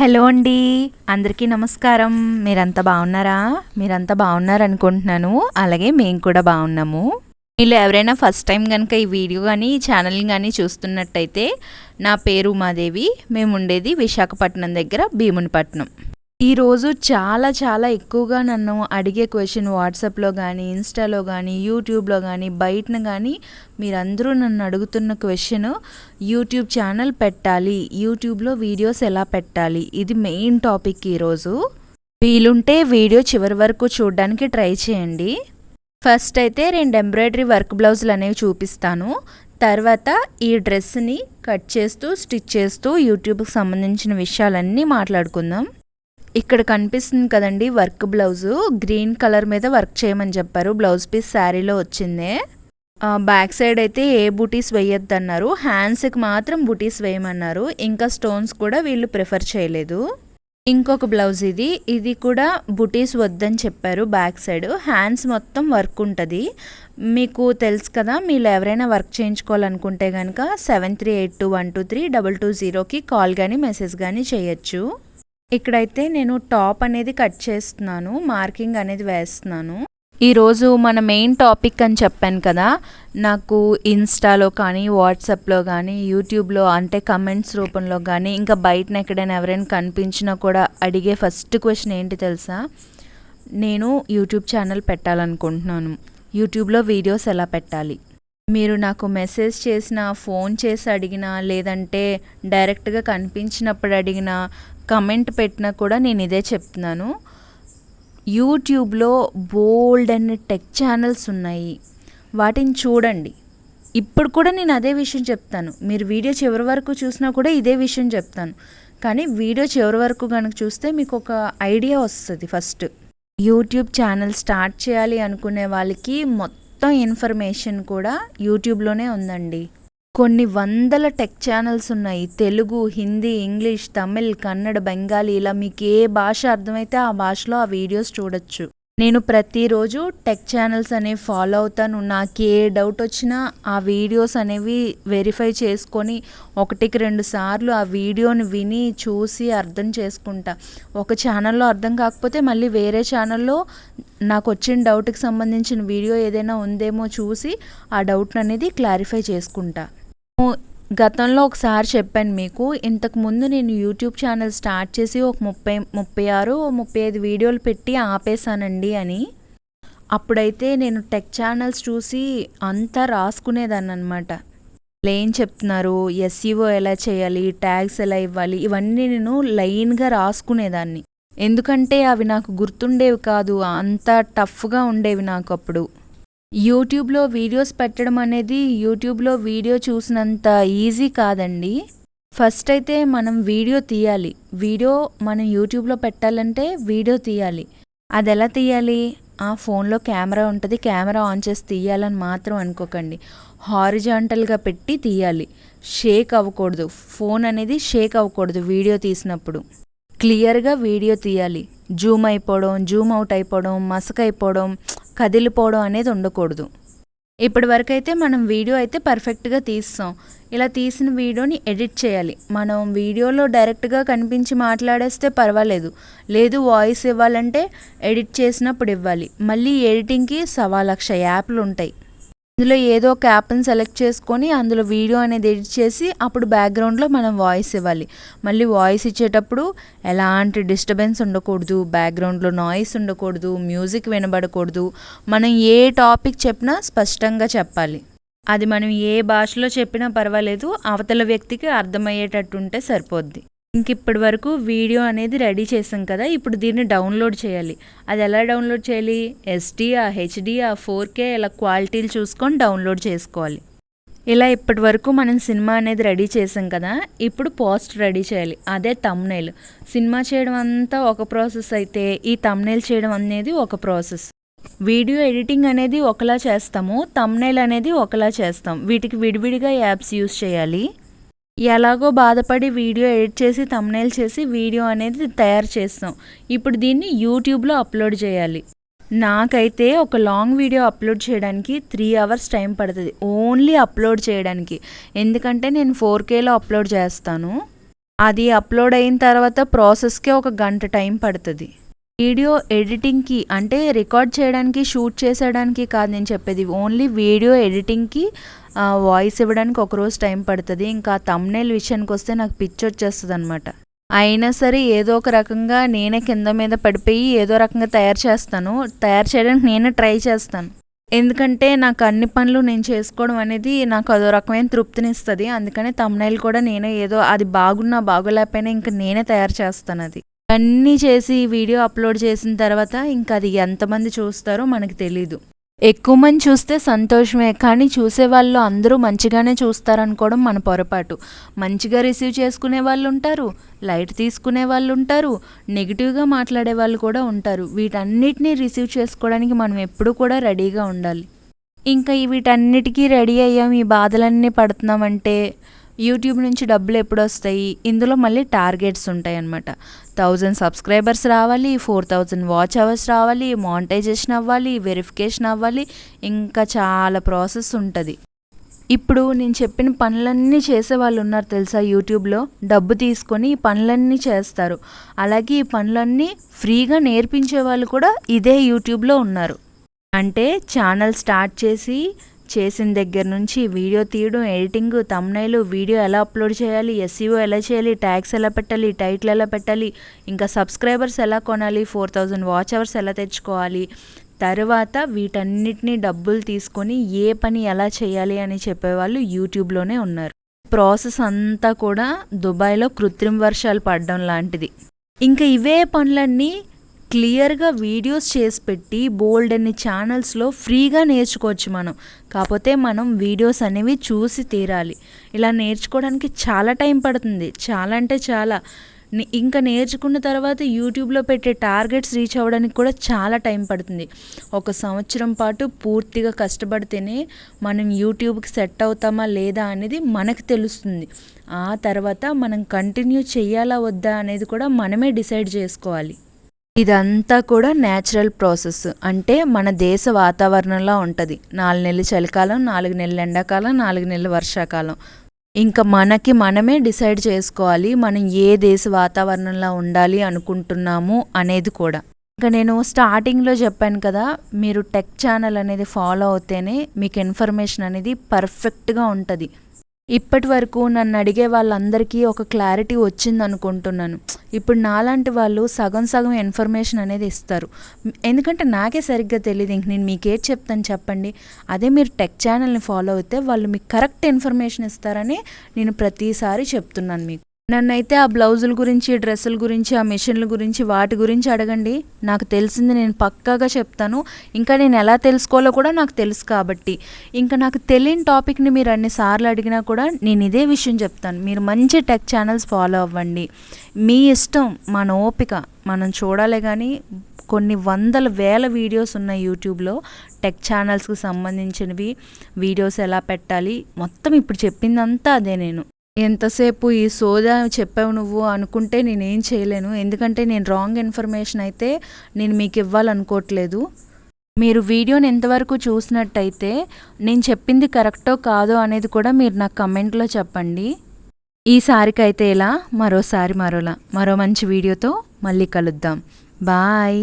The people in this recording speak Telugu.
హలో అండి. అందరికీ నమస్కారం. మీరంతా బాగున్నారా? మీరంతా బాగున్నారు అనుకుంటున్నాను అలాగే మేము కూడా బాగున్నాము. మీరు ఎవరైనా ఫస్ట్ టైం కనుక ఈ వీడియో కానీ ఈ ఛానల్ కానీ చూస్తున్నట్టయితే నా పేరు ఉమాదేవి. మేము ఉండేది విశాఖపట్నం దగ్గర భీమునిపట్నం. ఈరోజు చాలా చాలా ఎక్కువగా నన్ను అడిగే క్వశ్చన్ వాట్సాప్లో కానీ ఇన్స్టాలో కానీ యూట్యూబ్లో కానీ బయటన కానీ మీరందరూ నన్ను అడుగుతున్న క్వశ్చన్ యూట్యూబ్ ఛానల్ పెట్టాలి. యూట్యూబ్లో వీడియోస్ ఎలా పెట్టాలి? ఇది మెయిన్ టాపిక్ ఈరోజు వీలుంటే వీడియో చివరి వరకు చూడడానికి ట్రై చేయండి. ఫస్ట్ అయితే రెండు ఎంబ్రాయిడరీ వర్క్ బ్లౌజులు అనేవి చూపిస్తాను. తర్వాత ఈ డ్రెస్ని కట్ చేస్తూ స్టిచ్ చేస్తూ యూట్యూబ్కి సంబంధించిన విషయాలన్నీ మాట్లాడుకుందాం. ఇక్కడ కనిపిస్తుంది కదండి వర్క్ బ్లౌజు. గ్రీన్ కలర్ మీద వర్క్ చేయమని చెప్పారు. బ్లౌజ్ పీస్ శారీలో వచ్చిందే. బ్యాక్ సైడ్ అయితే ఏ బూటీస్ వేయొద్దు అన్నారు హ్యాండ్స్కి మాత్రం బూటీస్ వేయమన్నారు. ఇంకా స్టోన్స్ కూడా వీళ్ళు ప్రిఫర్ చేయలేదు. ఇంకొక బ్లౌజ్ ఇది. ఇది కూడా బుటీస్ వద్దని చెప్పారు బ్యాక్ సైడ్. హ్యాండ్స్ మొత్తం వర్క్ ఉంటుంది. మీకు తెలుసు కదా మీరు ఎవరైనా వర్క్ చేయించుకోవాలనుకుంటే కనుక seven three eight two one two three double two జీరోకి కాల్ కానీ మెసేజ్ కానీ చేయొచ్చు. ఇక్కడైతే నేను టాప్ అనేది కట్ చేస్తున్నాను మార్కింగ్ అనేది వేస్తున్నాను. ఈరోజు మన మెయిన్ టాపిక్ అని చెప్పాను కదా నాకు ఇన్స్టాలో కానీ వాట్సాప్లో కానీ యూట్యూబ్లో అంటే కమెంట్స్ రూపంలో కానీ ఇంకా బయటన ఎక్కడైనా ఎవరైనా కనిపించినా కూడా అడిగే ఫస్ట్ క్వశ్చన్ ఏంటి తెలుసా? నేను యూట్యూబ్ ఛానల్ పెట్టాలనుకుంటున్నాను. యూట్యూబ్లో వీడియోస్ ఎలా పెట్టాలి? మీరు నాకు మెసేజ్ చేసినా ఫోన్ చేసి అడిగినా లేదంటే డైరెక్ట్గా కనిపించినప్పుడు అడిగినా కమెంట్ పెట్టినా కూడా నేను ఇదే చెప్తున్నాను. యూట్యూబ్లో బోల్డ్ అనే టెక్ ఛానల్స్ ఉన్నాయి. వాటిని చూడండి. ఇప్పుడు కూడా నేను అదే విషయం చెప్తాను. మీరు వీడియో చివరి వరకు చూసినా కూడా ఇదే విషయం చెప్తాను. కానీ వీడియో చివరి వరకు కనుక చూస్తే మీకు ఒక ఐడియా వస్తుంది ఫస్ట్. యూట్యూబ్ ఛానల్ స్టార్ట్ చేయాలి అనుకునే వాళ్ళకి మొత్తం మొత్తం ఇన్ఫర్మేషన్ కూడా యూట్యూబ్లోనే ఉందండి. కొన్ని వందల టెక్ ఛానల్స్ ఉన్నాయి. తెలుగు హిందీ ఇంగ్లీష్ తమిళ్ కన్నడ బెంగాలీ ఇలా మీకు ఏ భాష అర్థమైతే ఆ భాషలో ఆ వీడియోస్ చూడొచ్చు. నేను ప్రతిరోజు టెక్ ఛానల్స్ అనేవి ఫాలో అవుతాను. నాకు ఏ డౌట్ వచ్చినా ఆ వీడియోస్ అనేవి వెరిఫై చేసుకొని ఒకటికి రెండు సార్లు ఆ వీడియోని విని చూసి అర్థం చేసుకుంటా. ఒక ఛానల్లో అర్థం కాకపోతే మళ్ళీ వేరే ఛానల్లో నాకు వచ్చిన డౌట్కి సంబంధించిన వీడియో ఏదైనా ఉందేమో చూసి ఆ డౌట్ అనేది క్లారిఫై చేసుకుంటా. గతంలో ఒకసారి చెప్పాను మీకు. ఇంతకు ముందు నేను యూట్యూబ్ ఛానల్ స్టార్ట్ చేసి ఒక ముప్పై ముప్పై ఆరు ముప్పై ఐదు వీడియోలు పెట్టి ఆపేశానండి అని. అప్పుడైతే నేను టెక్ ఛానల్స్ చూసి అంతా రాసుకునేదాన్ని అనమాట ఏం చెప్తున్నారు? ఎస్ఈఓ ఎలా చేయాలి? ట్యాగ్స్ ఎలా ఇవ్వాలి? ఇవన్నీ నేను లైన్గా రాసుకునేదాన్ని. ఎందుకంటే అవి నాకు గుర్తుండేవి కాదు. అంత టఫ్గా ఉండేవి నాకు అప్పుడు. యూట్యూబ్లో వీడియోస్ పెట్టడం అనేది యూట్యూబ్లో వీడియో చూసినంత ఈజీ కాదండి. ఫస్ట్ అయితే మనం వీడియో తీయాలి. వీడియో మనం యూట్యూబ్లో పెట్టాలంటే వీడియో తీయాలి. అది ఎలా తీయాలి? ఆ ఫోన్లో కెమెరా ఉంటుంది. కెమెరా ఆన్ చేసి తీయాలని మాత్రం అనుకోకండి. హారిజాంటల్గా పెట్టి తీయాలి. షేక్ అవ్వకూడదు. ఫోన్ అనేది షేక్ అవ్వకూడదు వీడియో తీసినప్పుడు. క్లియర్గా వీడియో తీయాలి. జూమ్ అయిపోవడం జూమ్ అవుట్ అయిపోవడం మసక అయిపోవడం కదిలిపోవడం అనేది ఉండకూడదు. ఇప్పటి వరకు అయితే మనం వీడియో అయితే పర్ఫెక్ట్గా తీస్తాం. ఇలా తీసిన వీడియోని ఎడిట్ చేయాలి. మనం వీడియోలో డైరెక్ట్గా కనిపించి మాట్లాడేస్తే పర్వాలేదు. లేదు వాయిస్ ఇవ్వాలంటే ఎడిట్ చేసినప్పుడు ఇవ్వాలి. మళ్ళీ ఎడిటింగ్కి సవా లక్ష యాప్లు ఉంటాయి అందులో ఏదో ఒక యాప్ని సెలెక్ట్ చేసుకొని అందులో వీడియో అనేది ఎడిట్ చేసి అప్పుడు బ్యాక్గ్రౌండ్లో మనం వాయిస్ ఇవ్వాలి. మళ్ళీ వాయిస్ ఇచ్చేటప్పుడు ఎలాంటి డిస్టర్బెన్స్ ఉండకూడదు బ్యాక్గ్రౌండ్లో నాయిస్ ఉండకూడదు మ్యూజిక్ వినబడకూడదు. మనం ఏ టాపిక్ చెప్పినా స్పష్టంగా చెప్పాలి. అది మనం ఏ భాషలో చెప్పినా పర్వాలేదు అవతల వ్యక్తికి అర్థమయ్యేటట్టు ఉంటే సరిపోద్ది. ఇంక ఇప్పటి వరకు వీడియో అనేది రెడీ చేసాం కదా ఇప్పుడు దీన్ని డౌన్లోడ్ చేయాలి. అది ఎలా డౌన్లోడ్ చేయాలి? ఎస్డిఆ హెచ్డిఆ ఫోర్ కే ఇలా క్వాలిటీలు చూసుకొని డౌన్లోడ్ చేసుకోవాలి. ఇలా ఇప్పటి వరకు మనం సినిమా అనేది రెడీ చేసాం కదా ఇప్పుడు పోస్ట్ రెడీ చేయాలి. అదే తమ్నైల్ సినిమా చేయడం అంతా ఒక ప్రాసెస్ అయితే ఈ తమ్నైల్ చేయడం అనేది ఒక ప్రాసెస్. వీడియో ఎడిటింగ్ అనేది ఒకలా చేస్తాము తమ్నైల్ అనేది ఒకలా చేస్తాం. వీటికి విడివిడిగా యాప్స్ యూస్ చేయాలి. ఎలాగో బాధపడి వీడియో ఎడిట్ చేసి తమ్నైల్ చేసి వీడియో అనేది తయారు చేస్తాం. ఇప్పుడు దీన్ని యూట్యూబ్లో అప్లోడ్ చేయాలి. నాకైతే ఒక లాంగ్ వీడియో అప్లోడ్ చేయడానికి త్రీ అవర్స్ టైం పడుతుంది. ఓన్లీ అప్లోడ్ చేయడానికి. ఎందుకంటే నేను ఫోర్ కేలో అప్లోడ్ చేస్తాను. అది అప్లోడ్ అయిన తర్వాత ప్రాసెస్కే ఒక గంట టైం పడుతుంది. వీడియో ఎడిటింగ్కి అంటే రికార్డ్ చేయడానికి షూట్ చేసేయడానికి కాదు నేను చెప్పేది. ఓన్లీ వీడియో ఎడిటింగ్కి వాయిస్ ఇవ్వడానికి ఒక రోజు టైం పడుతుంది. ఇంకా తమ్నేల్ విషయానికి వస్తే నాకు పిచ్చి వచ్చేస్తుంది అనమాట అయినా సరే ఏదో ఒక రకంగా నేనే కింద మీద పడిపోయి ఏదో రకంగా తయారు చేస్తాను. తయారు చేయడానికి నేనే ట్రై చేస్తాను. ఎందుకంటే నాకు అన్ని పనులు నేను చేసుకోవడం అనేది నాకు అదో రకమైన తృప్తినిస్తుంది. అందుకని తమ్నైల్ కూడా నేనే ఏదో అది బాగున్నా బాగోలేకపోయినా ఇంకా నేనే తయారు చేస్తాను అది. అన్నీ చేసి వీడియో అప్లోడ్ చేసిన తర్వాత ఇంకా అది ఎంతమంది చూస్తారో మనకు తెలీదు. ఎక్కువ మంది చూస్తే సంతోషమే కానీ చూసే వాళ్ళు అందరూ మంచిగానే చూస్తారనుకోవడం మన పొరపాటు. మంచిగా రిసీవ్ చేసుకునే వాళ్ళు ఉంటారు లైట్ తీసుకునే వాళ్ళు ఉంటారు నెగిటివ్గా మాట్లాడే వాళ్ళు కూడా ఉంటారు. వీటన్నిటిని రిసీవ్ చేసుకోవడానికి మనం ఎప్పుడూ కూడా రెడీగా ఉండాలి. ఇంకా వీటన్నిటికీ రెడీ అయ్యాం ఈ బాధలన్నీ పడుతున్నామంటే యూట్యూబ్ నుంచి డబ్బులు ఎప్పుడు వస్తాయి ఇందులో మళ్ళీ టార్గెట్స్ ఉంటాయి అన్నమాట థౌజండ్ సబ్స్క్రైబర్స్ రావాలి ఫోర్ థౌజండ్ వాచ్ అవర్స్ రావాలి మానిటైజేషన్ అవ్వాలి వెరిఫికేషన్ అవ్వాలి ఇంకా చాలా ప్రాసెస్ ఉంటుంది. ఇప్పుడు నేను చెప్పిన పనులన్నీ చేసే వాళ్ళు ఉన్నారు తెలుసా యూట్యూబ్లో? డబ్బు తీసుకొని ఈ పనులన్నీ చేస్తారు. అలాగే ఈ పనులన్నీ ఫ్రీగా నేర్పించే వాళ్ళు కూడా ఇదే యూట్యూబ్లో ఉన్నారు. అంటే ఛానల్ స్టార్ట్ చేసి చేసిన దగ్గర నుంచి వీడియో తీయడం ఎడిటింగ్ తమ్నైలు వీడియో ఎలా అప్లోడ్ చేయాలి ఎస్సీఓ ఎలా చేయాలి ట్యాగ్స్ ఎలా పెట్టాలి టైటిల్ ఎలా పెట్టాలి ఇంకా సబ్స్క్రైబర్స్ ఎలా కొనాలి ఫోర్ థౌజండ్ వాచ్ అవర్స్ ఎలా తెచ్చుకోవాలి తర్వాత వీటన్నిటిని డబ్బులు తీసుకొని ఏ పని ఎలా చేయాలి అని చెప్పేవాళ్ళు యూట్యూబ్లోనే ఉన్నారు. ప్రాసెస్ అంతా కూడా దుబాయ్లో కృత్రిమ వర్షాలు పడడం లాంటిది. ఇంకా ఇవే పనులన్నీ క్లియర్గా వీడియోస్ చేసి పెట్టి బోల్డ్ అన్ని ఛానల్స్లో ఫ్రీగా నేర్చుకోవచ్చు మనం. కాకపోతే మనం వీడియోస్ అనేవి చూసి తీరాలి. ఇలా నేర్చుకోవడానికి చాలా టైం పడుతుంది. చాలా అంటే చాలా. ఇంకా నేర్చుకున్న తర్వాత యూట్యూబ్లో పెట్టే టార్గెట్స్ రీచ్ అవ్వడానికి కూడా చాలా టైం పడుతుంది. ఒక సంవత్సరం పాటు పూర్తిగా కష్టపడితేనే మనం యూట్యూబ్కి సెట్ అవుతామా లేదా అనేది మనకు తెలుస్తుంది. ఆ తర్వాత మనం కంటిన్యూ చేయాలా వద్దా అనేది కూడా మనమే డిసైడ్ చేసుకోవాలి. ఇదంతా కూడా న్యాచురల్ ప్రాసెస్ అంటే మన దేశ వాతావరణంలో ఉంటుంది. నాలుగు నెలలు చలికాలం నాలుగు నెలలు ఎండాకాలం నాలుగు నెలలు వర్షాకాలం. ఇంకా మనకి మనమే డిసైడ్ చేసుకోవాలి మనం ఏ దేశ వాతావరణంలో ఉండాలి అనుకుంటున్నాము అనేది కూడా. ఇంకా నేను స్టార్టింగ్లో చెప్పాను కదా మీరు టెక్ ఛానల్ అనేది ఫాలో అవుతేనే మీకు ఇన్ఫర్మేషన్ అనేది పర్ఫెక్ట్గా ఉంటుంది. ఇప్పటి వరకు నన్ను అడిగే వాళ్ళందరికీ ఒక క్లారిటీ వచ్చింది అనుకుంటున్నాను ఇప్పుడు నాలాంటి వాళ్ళు సగం సగం ఇన్ఫర్మేషన్ అనేది ఇస్తారు. ఎందుకంటే నాకే సరిగ్గా తెలియదు ఇంక నేను మీకేది చెప్తాను చెప్పండి. అదే మీరు టెక్ ఛానల్ని ఫాలో అయితే వాళ్ళు మీకు కరెక్ట్ ఇన్ఫర్మేషన్ ఇస్తారని నేను ప్రతిసారి చెప్తున్నాను మీకు. నన్నైతే ఆ బ్లౌజుల గురించి డ్రెస్సుల గురించి ఆ మిషన్ల గురించి వాటి గురించి అడగండి. నాకు తెలిసింది నేను పక్కాగా చెప్తాను. ఇంకా నేను ఎలా తెలుసుకోవాలో కూడా నాకు తెలుసు కాబట్టి. ఇంకా నాకు తెలియని టాపిక్ని మీరు అన్నిసార్లు అడిగినా కూడా నేను ఇదే విషయం చెప్తాను. మీరు మంచి టెక్ ఛానల్స్ ఫాలో అవ్వండి. మీ ఇష్టం మన ఓపిక మనం చూడాలి కానీ కొన్ని వందల వేల వీడియోస్ ఉన్నాయి యూట్యూబ్లో. టెక్ ఛానల్స్కి సంబంధించినవి. వీడియోస్ ఎలా పెట్టాలి? మొత్తం ఇప్పుడు చెప్పిందంతా అదే నేను. ఎంతసేపు ఈ సోదా చెప్పావు నువ్వు అనుకుంటే నేనేం చేయలేను. ఎందుకంటే నేను రాంగ్ ఇన్ఫర్మేషన్ అయితే నేను మీకు ఇవ్వాలనుకోవట్లేదు. మీరు వీడియోని ఎంతవరకు చూసినట్టయితే నేను చెప్పింది కరెక్టో కాదో అనేది కూడా మీరు నాకు కమెంట్లో చెప్పండి. ఈసారికైతే ఇలా మరోసారి మరోలా. మరో మంచి వీడియోతో మళ్ళీ కలుద్దాం. బాయ్.